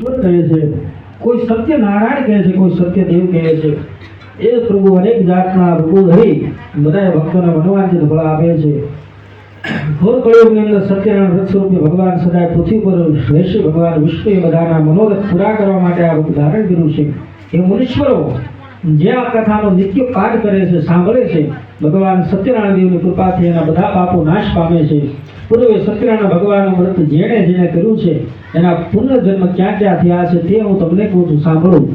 ઈશ્વર કહે છે? કોઈ સત્ય નારાયણ કહે છે, કોઈ સત્ય દેવ કહે છે? એ પ્રભુ અનેક જાતના રૂપો ધરી બધા ભક્તોને મનોવાંછિત ફળ આપે છે. ઘોર કળિયુગની અંદર સત્યનારાયણ વ્રત સ્વરૂપે ભગવાન સદાય પૃથ્વી પર રહેશે. ભગવાન વિષ્ણુ એ બધાના મનોરથ પૂરા કરવા માટે આ રૂપ ધારણ કર્યું છે. એ મુનીશ્વરો જે આ કથાનો નિત્ય પાઠ કરે છે, સાંભળે છે, ભગવાન સત્યનારાયણ દેવની કૃપાથી એના બધા પાપો નાશ પામે છે. પૂર્વે સત્યનારાયણ ભગવાનનું વ્રત જેણે જેણે કર્યું છે, એના પુનર્જન્મ ક્યાં ક્યાં થયા છે તે હું તમને કહું છું, સાંભળું.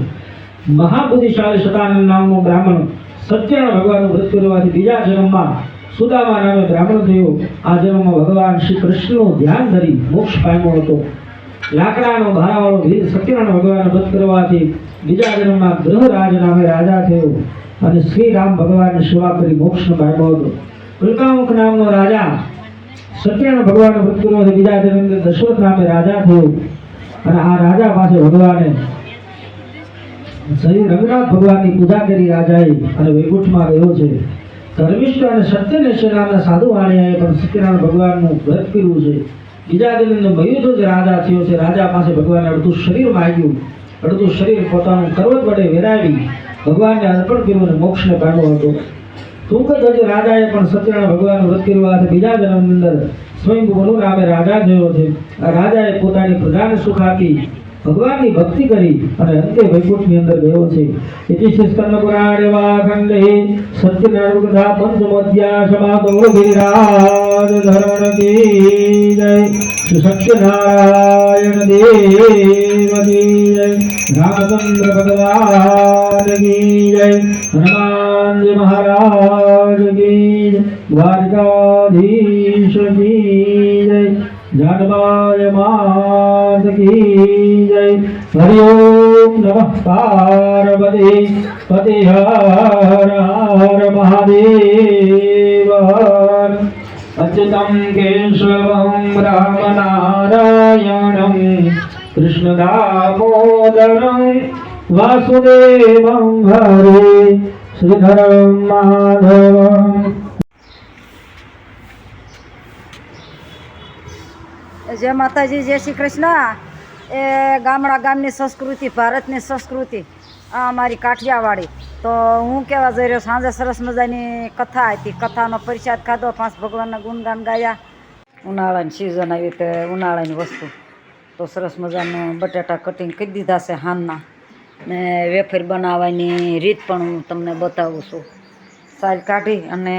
મહાબુદ્ધિશાળી શતાનંદ નામનો બ્રાહ્મણ સત્યનારાયણ ભગવાનનું વ્રત કરવાથી બીજા જન્મમાં સુદામા નામે બ્રાહ્મણ થયો. આ જન્મમાં ભગવાન શ્રી કૃષ્ણનું ધ્યાન ધરી મોક્ષ પામ્યો હતો. લાકડાનો ભારાવાળો વીર સત્યનારાયણ ભગવાન વ્રત કરવાથી બીજા જન્મમાં ગ્રહરાજ નામે રાજા થયો અને શ્રી રામ ભગવાનની સેવા કરી મોક્ષ પામ્યો હતો. ઉલ્કામુખ નામનો રાજા સત્યનારાયણ ભગવાનનો મૃત્યુનો બીજા જન્મ દશરથ નામે રાજા થયો. અને આ રાજા પાસે ભગવાને શ્રી રંગનાથ ભગવાનની પૂજા કરી રાજાએ અને વૈકુંઠમાં ગયો છે. ધર્મિષ્ઠ અને સત્યનિષ્ઠ નામના સાધુ વાણિયાએ પણ સત્યનારાયણ ભગવાનનું વ્રત કર્યું છે. બીજા દિનનો મયુર જ રાજા થયો છે. રાજા પાસે ભગવાને અડધું શરીર માગ્યું. અડધું શરીર પોતાનું કરવત વડે વેરાવી ભગવાનને અર્પણ કર્યું અને મોક્ષને પામ્યો હતો. ટૂંકધજ રાજાએ પણ સત્યનારાયણ ભગવાનનું વ્રત કર્યું. આ બીજા જન્મની અંદર સ્વયંભૂનું નામે રાજા થયો છે. રાજાએ પોતાની પ્રજાને સુખ આપી. ભગવાનની ભક્તિ કરી અને અંતે વૈકુંઠની અંદર ગયો છે. ઇતિ સ્કંદ પુરાણે વાખંડે સત્યનારાયણ કથા પંચમોધ્યા સમાતો ગિરિરાજ ધરણ કી જય. સત્યનારાયણ દેવ કી જય. રામચંદ્ર ભગવાન કી જય. હનુમાનજી મહારાજ કી જય. દ્વારકાધીશ કી જય. જાનમાય માત કી જય. હરિ ઓમ નમઃ પાર્વતી. પતિ હર હર મહાદેવ. અચ્યુતમ કેશવમ રામનારાયણમ. કૃષ્ણદામોદરમ વાસુદેવમ હરે. શ્રીધરમ માધવમ જય માતાજી, જય શ્રી કૃષ્ણ. એ ગામડા ગામની સંસ્કૃતિ, ભારતની સંસ્કૃતિ, આ અમારી કાઠિયાવાડી. તો હું કહેવા જઈ રહ્યો સાંજે સરસ મજાની કથા હતી. કથાનો પરિષદ ખાધો. પાંચ ભગવાનના ગુણગાન ગાયા. ઉનાળાની સિઝન આવી તે ઉનાળાની વસ્તુ. તો સરસ મજાનું બટાટા કટિંગ કરી દીધા છે હાનના ને વેફર બનાવવાની રીત પણ હું તમને બતાવું છું. સાલ કાઢી અને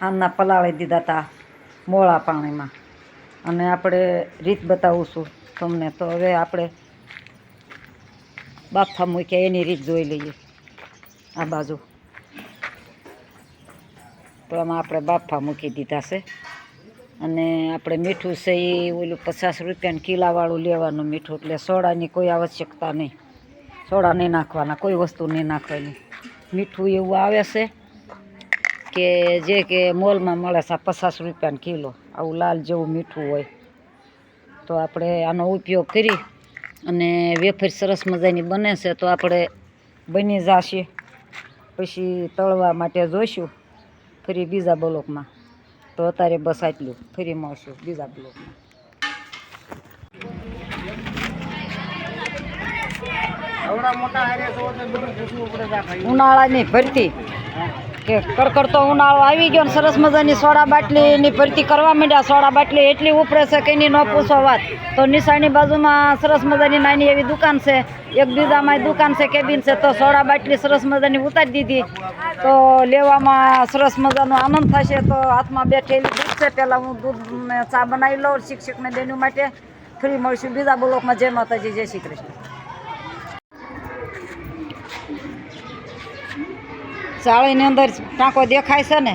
હાનના પલાળી દીધા હતા મોળા પાણીમાં. અને આપણે રીત બતાવું છું તમને. તો હવે આપણે બાફા મૂક્યા, એની રીત જોઈ લઈએ. આ બાજુ. તો આમાં આપણે બાફા મૂકી દીધા છે. અને આપણે મીઠું છે એ ઓલું પચાસ રૂપિયાનું કિલાવાળું લેવાનું મીઠું. એટલે સોડાની કોઈ આવશ્યકતા નહીં. સોડા નહીં નાખવાના, કોઈ વસ્તુ નહીં નાખવાની. મીઠું એવું આવે છે કે જે કે મોલમાં મળે છે પચાસ રૂપિયાનું કિલો આવું લાલ જેવું મીઠું હોય. તો આપણે આનો ઉપયોગ કરી અને વેફર સરસ મજાની બને છે તો આપણે બની જશે. પછી તળવા માટે જોઈશું ફરી બીજા બ્લોકમાં. તો અત્યારે બસ આટલું ફરી મળશું બીજા બ્લોકમાં. ઉનાળાની ભરતી. કે કડકડતો ઉનાળો આવી ગયો સરસ મજાની સોડા બાટલીની ભરતી કરવા માંડ્યા. સોડા બાટલી એટલી ઉપરે છે કે એની ન પૂછો વાત. તો નિશાળની બાજુમાં સરસ મજાની નાની એવી દુકાન છે. એક બીજામાં દુકાન છે કેબિન છે. તો સોડા બાટલી સરસ મજાની ઉતારી દીધી. તો લેવામાં સરસ મજાનો આનંદ થશે. તો હાથમાં બે ઠેલી દૂધ છે. પહેલાં હું દૂધ ચા બનાવી લઉં શિક્ષકને બેનું માટે. ફ્રી મળશું બીજા બ્લોકમાં. જય માતાજી, જય શ્રી કૃષ્ણ. ચાળીની અંદર ટાંકો દેખાય છે ને,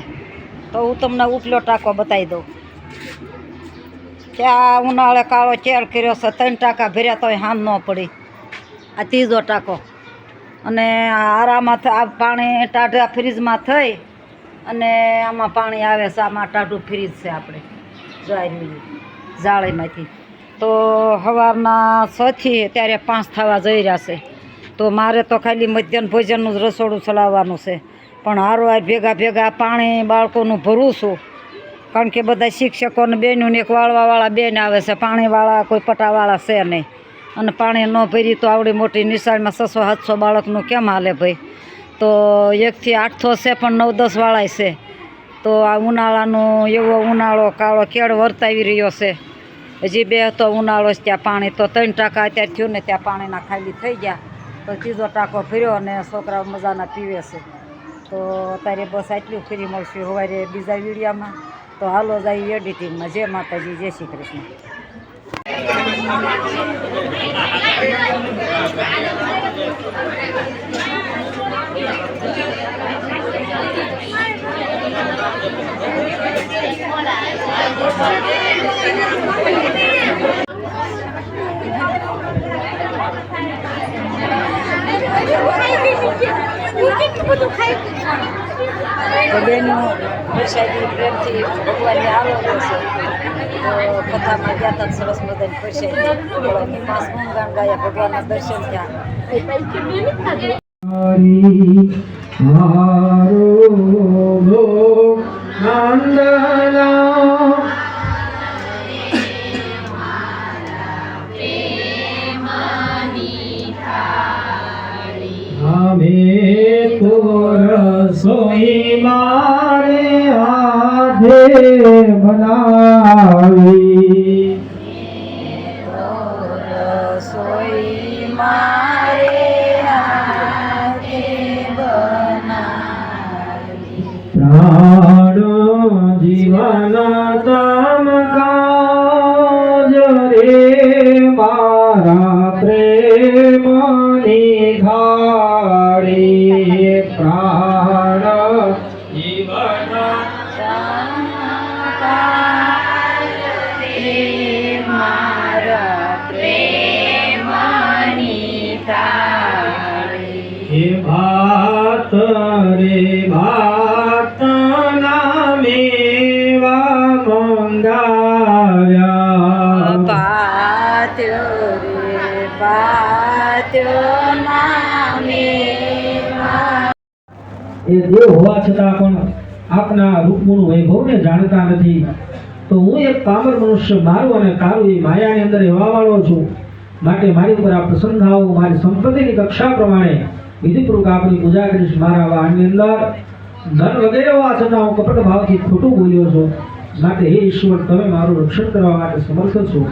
તો હું તમને ઉપલો ટાંકો બતાવી દઉં. ત્યાં ઉનાળે કાળો ચેર કર્યો છે, ત્રણ ટાંકા ભર્યા તોય હાન ન પડી. આ ત્રીજો ટાંકો. અને આરામાં આ પાણી ટાઢા ફ્રીજમાં થઈ, અને આમાં પાણી આવે છે, આમાં ટાઢું ફ્રીજ છે આપણે, જોઈ જાળીમાંથી તો સવારના છથી ત્યારે પાંચ થવા જઈ રહ્યા છે. તો મારે તો ખાલી મધ્યાહન ભોજનનું જ રસોડું ચલાવવાનું છે. પણ હારો ભેગા ભેગા પાણી, બાળકોનું ભરું છું. કારણ કે બધા શિક્ષકોને બહેનોને એક વાળવાવાળા બેન આવે છે. પાણીવાળા કોઈ પટાવાળા છે નહીં. અને પાણી ન ભરી તો આવડી મોટી નિશાળમાં છસો, સાતસો બાળકનું કેમ હાલે ભાઈ? તો એકથી આઠસો છે, પણ નવ, દસ વાળાય છે. તો આ ઉનાળાનો એવો ઉનાળો કાળો કેળ વર્તાવી રહ્યો છે. હજી બે હતો ઉનાળો છે ત્યાં પાણી. તો ત્રણ ટકા અત્યારે થયું ને ત્યાં પાણીના ખાલી થઈ ગયા. તો ત્રીજો ટાંકો ફર્યો અને છોકરાઓ મજાના પીવે છે. તો અત્યારે બસ આટલું ફરી મળશે. સવારે બીજા વિડીયામાં. તો હાલો જાય એડિટિંગમાં. જય માતાજી, જય શ્રી કૃષ્ણ. તો બેનો પ્રસાદી પ્રેમથી ભગવાનને આલો છે તો કથામાં ગયા હતા સરસ મજાની પ્રસાદી ભગવાનની પાંચ ગુણગાન ગાયા ભગવાનના દર્શન થયા. હરી હાથે એ દેવ હોવા છતાં પણ આપના રૂપનું વૈભવને જાણતા નથી. તો હું એક પામર મનુષ્ય મારું અને તારું એ માયાની અંદર એવા વાળો છું. માટે મારી ઉપર આ પ્રસન્ન થાઓ. મારી સંપત્તિની કક્ષા પ્રમાણે વિધિપૂર્વક આપની પૂજા કરીશ. મારા વાહનની અંદર ધન વગેરે હોવા છતાં હું કપટ ભાવથી ખોટું બોલ્યો છું. માટે હે ઈશ્વર, તમે મારું રક્ષણ કરવા માટે સમર્થ છો.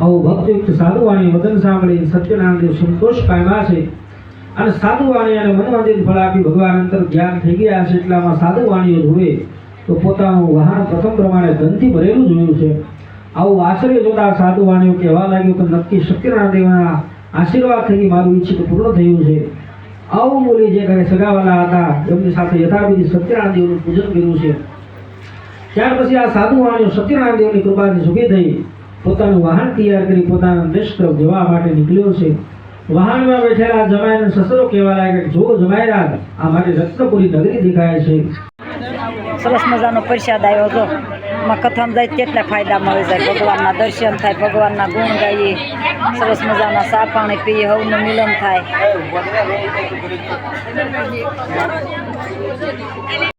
આવું ભક્તિયુક્ત સાધુવાણી વદન સાંભળી સત્યનારાયણ સંતોષ પામ્યા છે. અને સાધુવાણી અને મનોમંદિર ફળ આપી ભગવાન અંતર જ્ઞાન થઈ ગયા છે એટલામાં સાધુવાણીઓ જોવે તો પોતાનું વાહન પ્રથમ પ્રમાણે ધનથી ભરેલું જોયું છે. આવું આશ્ચર્ય જોતા સાધુવાણીઓ કહેવા લાગ્યું કે નક્કી સત્યનારાયણ આશીર્વાદ થકી મારું ઈચ્છિત પૂર્ણ થયું છે. આવું બોલી જે ઘરે સગાવાલા હતા, એમની સાથે યથાવિધિ સત્યનારાયણ દેવનું પૂજન કર્યું છે. ત્યાર પછી આ સાધુવાણીઓ સત્યનારાયણ દેવની કૃપાથી સુખી થઈ. પોતાનું વાહન તૈયાર કરી પોતાના તરફ જવા માટે નીકળ્યો છે. વાહનમાં બેઠેલા જમાઈને સસરો કહેવા લાગે કે જો જમાયરાજ આ મારી રત્નપુરી નગરી દેખાય છે. સરસ મજાનો પ્રસાદ આવ્યો હતો એમાં કથામાં જાય કેટલા ફાયદા મળી જાય ભગવાનના દર્શન થાય, ભગવાનના ગુણ ગાઈએ. સરસ મજાના સા પાણી પીએ, હવનું મિલન થાય.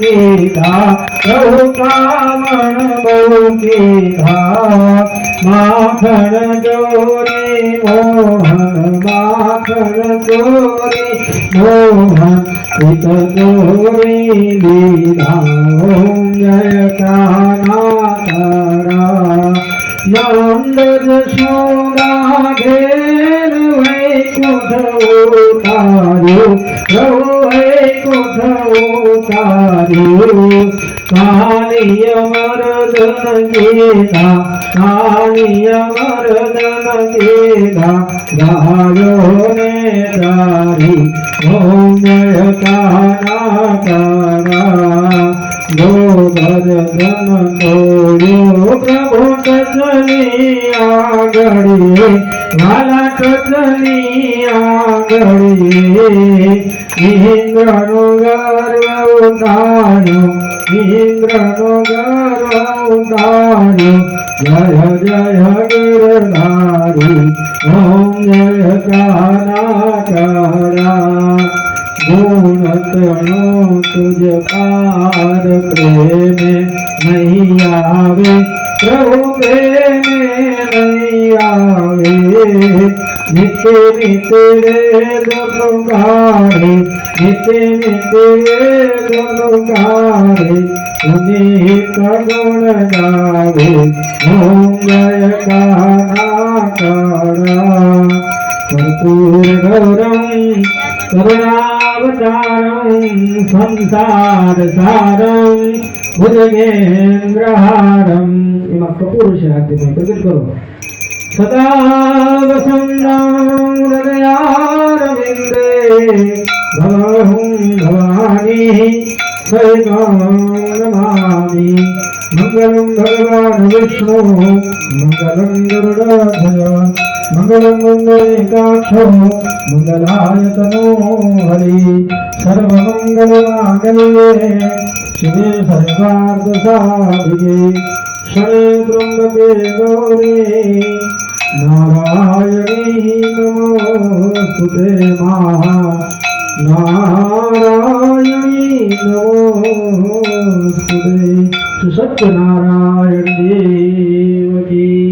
મોકીધા પ્રભુ કામણ મોકીધા માખણ ચોરી મોહન માખણ ચોરી મોહન પિત ચોરી લીધા ઓમ નંદ સોરા ઘેર વૈકુંઠ ઉતાર્યો પ્રભુ વૈકુંઠ ઉતાર્યો કાલિય મરદન ગીતા કાલિય મરદન ગીતા ગાયો ને તારી જય કાના તારા ગોવર્ધન તોડ્યો પ્રભુ કચની આંગળીએ વાલા કચની આંગળીએ ઇન્દ્રનો ગર્વ ઉતાર્યો ઇન્દ્રનો ગર્વ ઉતાર્યો જય જય ગિરધારી ઓમ જય કાનાકરા ગુણ તણો તુજ પાર પ્રેમે નહીં આવે. પ્રભુ પ્રેમે નહીં આવે નિત્ય નિત્ય વેદ પુકારે નિત્ય નિત્ય વેદ પુકારે પુનિત ગુણ ગાવે સંસાર સારમ ભુજગેન્દ્રહારમ એમાં કપૂર છે હાથમાં પ્રગટ કરો સદા વસંતમ હૃદયારવિંદે ભવહું ભવાની સૈકં નમામિ మంగళం భగవాన్ విష్ణు మంగళం దుర్గాధయ మంగళం గంగేకాక్షం మంగళాయతనో హరి సర్వమంగళమాంగళ్యే శివే సర్వార్థసాధికే శరే త్రంబకే గౌరీ నారాయణీ నమోస్తుతే మహా నారాయణీ నమోస్తుతే સત્યનારાયણ દેવ કી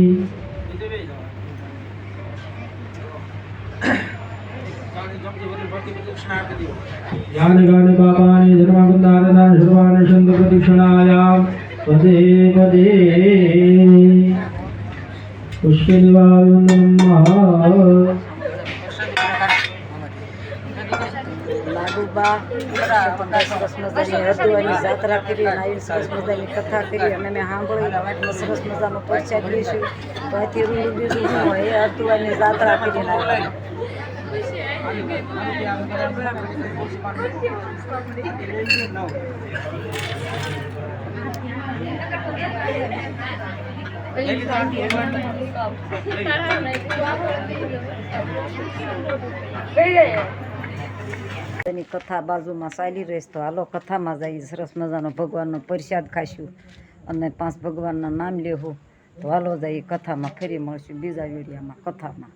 જ્ઞાન ગાન બાબાને ધર્માબંધારના સર્વાને સંત પ્રદક્ષિણાયામ પદે પદે. પુષ્પિલવાયું નમઃ લાડુબા સરસ મજાની હરદુવાની જાત્રા કરી અને આવી સરસ મજાની કથા કરી અને મેં સાંભળી સરસ મજાનો પરચા કરીશું તો અહીંથી રૂડું બીજું શું હોય? એ હરદુવાની જાત્રા કરીને આવ્યા એની કથા બાજુમાં ચાલી રહીશ તો હાલો કથામાં જઈએ. સરસ મજાનો ભગવાનનો પ્રસાદ ખાશું અને પાંચ ભગવાનના નામ લેવું. તો હાલો જઈએ કથામાં. ફરી મળશું બીજા વિડીયામાં કથામાં.